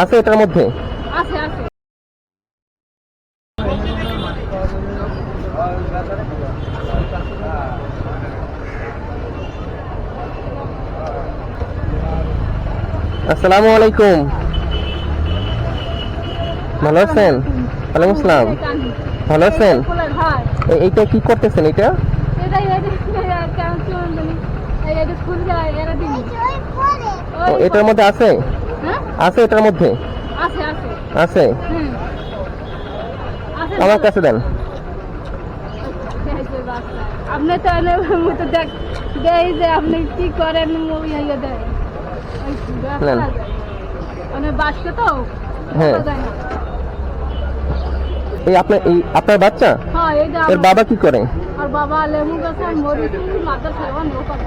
আছে এটার মধ্যে? আছে আছে। আসসালামু আলাইকুম। ভালো আছেন? ওয়ালাইকুম আসসালাম। ভালো আছেন? এইটা কি করতেছেন এটা এটা এটা কেমন কেমন জানি ফুল যায় এরা দিন। ও, এটার মধ্যে আছে? হ্যাঁ? আছে এটার মধ্যে? আছে আছে। আছে? আমার কাছে দেন। আপনি তো এনে তো দেখ দেই যে আপনি কি করেন মুই ইয়ে দেয়। মানে বাসকে তো হ্যাঁ। এই আপনার এই আপনার বাচ্চা? হ্যাঁ এই যে এর আমার- বাবা কি করে? আর বাবা লেবু গাছ মরিচ নেও করে।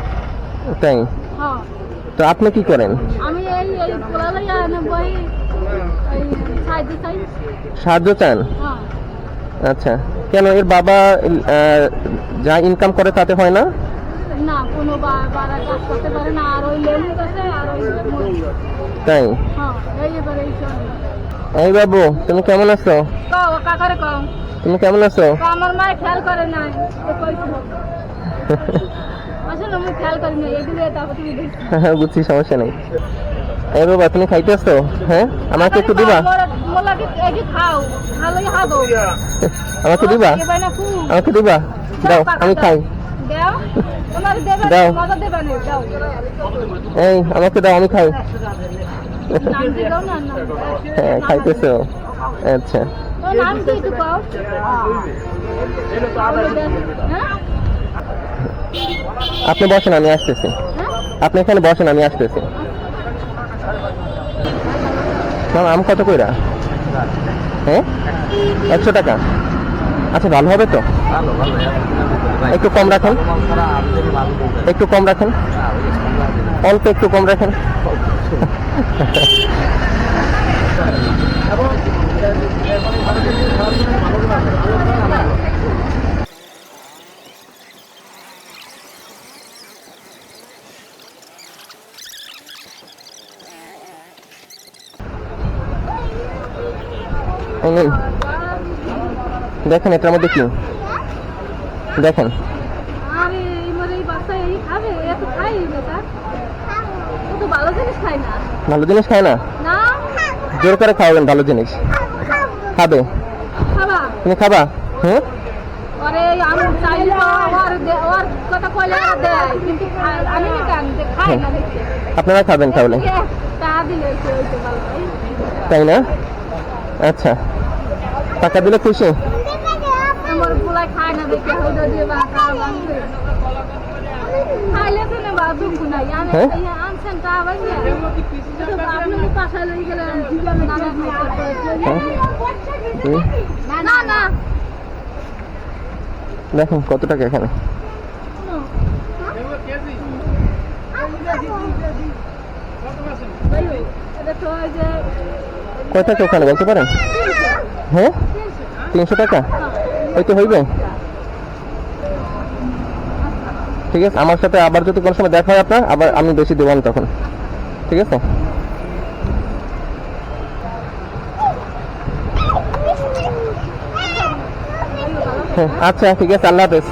তাই? হ্যাঁ। তো আপনি কি করেন? আমি এই এই পোলা লইয়া বই এই সাইডে চাই। সাহায্য চান? হ্যাঁ। আচ্ছা। কেন এর বাবা যা ইনকাম করে তাতে হয় না? না কোনো বা- বাড়া কাজ করতে পারে না আর ওই লেবু গাছে আর ওই তাই? হ্যাঁ এই বাবু তুমি কেমন আছো? কাকারে তুমি কেমন আছো? আমার মায়ের খেয়াল করে নাই। দেখি হ্যাঁ বুঝছি সমস্যা নেই। এই বাবা তুমি খাইতে আসছো? হ্যাঁ? আমাকে একটু দিবা? আমাকে দিবা? আমাকে দিবা? দাও আমি খাই। দাও। এই আমাকে দাও আমি খাই। হ্যাঁ খাইতেছো। আচ্ছা। নাম কি একটু কও হ্যাঁ? আপনি বসেন, আমি আসতেছি। আপনি এখানে বসেন, আমি আসতেছি। মাম, আম কত কইরা? হ্যাঁ? একশো টাকা। আচ্ছা ভালো হবে তো? একটু কম রাখেন। একটু কম রাখেন। অল্প একটু কম রাখেন। নিন। দেখেন এটার মধ্যে কি? দেখেন। তো ভালো জিনিস খায় না। জোর করে খাওয়াবেন ভালো জিনিস। খাবে। খাবা? তুমি খাবা? হুম? আরে আমি চাইলে তো ওর দে- ওর কথা কইলে ওরা দেয়। কিন্তু খায়- আমি না? কেন যে খায় না দেখতে আপনারা খাবেন তাহলে। হয়। তাই না? আচ্ছা টাকা দিলে খুশি আমার পোলাই খায় না দেখে বা খাওয়া ভাঙবে খাইলে বা দুঃখ নাই আমি হ্যাঁ? আনছেন তা ভাঙিয়া তো আপনি তো পাশা লই গেলেন না না হ্যাঁ? হুম। না না কত টাকা এখানে যে কয় টাকা ওখানে বলতে পারেন? হ্যাঁ? তিনশো টাকা? ওই তো হইবে। ঠিক আছে আমার সাথে আবার যদি কোনো সময় দেখা হয় আপনার আবার আমি বেশি দেবো না তখন। ঠিক আছে? হ্যাঁ, আচ্ছা ঠিক আছে আল্লাহ হাফেজ।